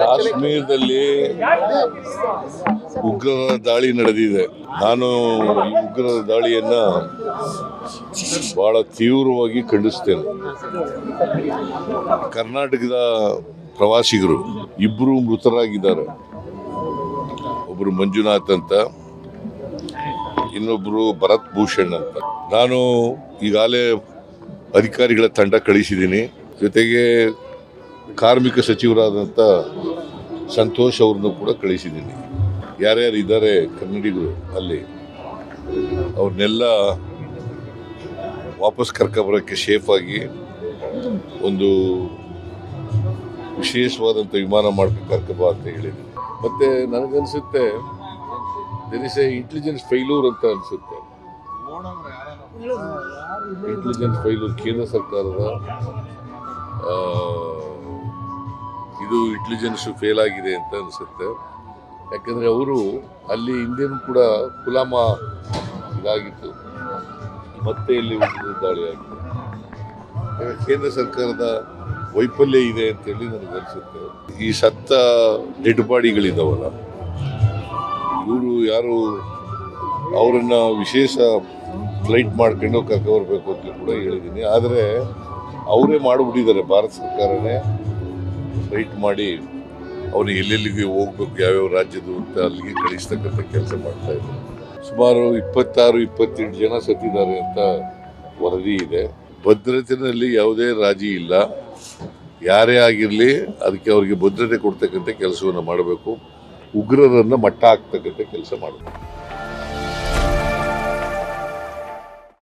ಕಾಶ್ಮೀರದಲ್ಲಿ ಉಗ್ರರ ದಾಳಿ ನಡೆದಿದೆ. ನಾನು ಉಗ್ರರ ದಾಳಿಯನ್ನ ಬಹಳ ತೀವ್ರವಾಗಿ ಖಂಡಿಸ್ತೇನೆ ಕರ್ನಾಟಕದ ಪ್ರವಾಸಿಗರು ಇಬ್ಬರು ಮೃತರಾಗಿದ್ದಾರೆ. ಒಬ್ಬರು ಮಂಜುನಾಥ್ ಅಂತ ಇನ್ನೊಬ್ಬರು ಭರತ್ ಭೂಷಣ್ ಅಂತ. ನಾನು ಈಗಾಗಲೇ ಅಧಿಕಾರಿಗಳ ತಂಡ ಕಳಿಸಿದ್ದೀನಿ. ಜೊತೆಗೆ ಕಾರ್ಮಿಕ ಸಚಿವರಾದಂಥ ಸಂತೋಷ್ ಅವ್ರನ್ನು ಕೂಡ ಕಳಿಸಿದ್ದೀನಿ. ಯಾರ್ಯಾರು ಇದ್ದಾರೆ ಕನ್ನಡಿಗರು ಅಲ್ಲಿ ಅವ್ರನ್ನೆಲ್ಲ ವಾಪಸ್ ಕರ್ಕೊಬರೋಕ್ಕೆ ಸೇಫಾಗಿ ಒಂದು ವಿಶೇಷವಾದಂಥ ವಿಮಾನ ಮಾಡ್ಕೊಂಡು ಕರ್ಕೊಬಾ ಅಂತ ಹೇಳಿದ್ದೀನಿ ಮತ್ತು ನನಗನ್ಸುತ್ತೆ there is a intelligence failure ಅಂತ ಅನಿಸುತ್ತೆ. ಇಂಟೆಲಿಜೆನ್ಸ್ ಫೈಲೂರ್ ಕೇಂದ್ರ ಸರ್ಕಾರದ ಇದು ಇಂಟೆಲಿಜೆನ್ಸ್ ಫೇಲ್ ಆಗಿದೆ ಅಂತ ಅನಿಸುತ್ತೆ. ಯಾಕಂದರೆ ಅವರು ಅಲ್ಲಿ ಹಿಂದೆನೂ ಕೂಡ ಕುಲಾಮ ಇದಾಗಿತ್ತು. ಮತ್ತೆ ಇಲ್ಲಿ ಉಗ್ರರ ದಾಳಿ ಆಗಿದೆ. ಕೇಂದ್ರ ಸರ್ಕಾರದ ವೈಫಲ್ಯ ಇದೆ ಅಂತೇಳಿ ನನಗೆ ಅನಿಸುತ್ತೆ. ಈ ಸತ್ತ ಡೆಡ್ ಬಾಡಿಗಳಿದ್ದಾವಲ್ಲ ಇವರು ಯಾರು ಅವರನ್ನು ವಿಶೇಷ ಫ್ಲೈಟ್ ಮಾಡ್ಕೊಂಡು ಕರ್ಕೊಬರ್ಬೇಕು ಅಂತ ಕೂಡ ಹೇಳಿದ್ದೀನಿ ಆದರೆ ಅವರೇ ಮಾಡಿಬಿಟ್ಟಿದ್ದಾರೆ, ಭಾರತ ಸರ್ಕಾರನೇ. ಫ್ಲೈಟ್ ಮಾಡಿ ಅವ್ರು ಎಲ್ಲೆಲ್ಲಿಗೆ ಹೋಗ್ಬೇಕು, ಯಾವ್ಯಾವ ರಾಜ್ಯದ್ದು ಅಂತ ಅಲ್ಲಿಗೆ ಕಳಿಸ್ತಕ್ಕಂಥ ಕೆಲಸ ಮಾಡ್ತಾ ಇದ್ದಾರೆ. ಸುಮಾರು ಇಪ್ಪತ್ತಾರು ಇಪ್ಪತ್ತೆಂಟು ಜನ ಸತ್ತಿದ್ದಾರೆ ಅಂತ ವರದಿ ಇದೆ. ಭದ್ರತೆಯಲ್ಲಿ ಯಾವುದೇ ರಾಜಿ ಇಲ್ಲ. ಯಾರೇ ಆಗಿರಲಿ ಅದಕ್ಕೆ ಅವರಿಗೆ ಭದ್ರತೆ ಕೊಡ್ತಕ್ಕಂಥ ಕೆಲಸವನ್ನು ಮಾಡಬೇಕು. ಉಗ್ರರನ್ನು ಮಟ್ಟ ಹಾಕ್ತಕ್ಕಂಥ ಕೆಲಸ ಮಾಡಬೇಕು.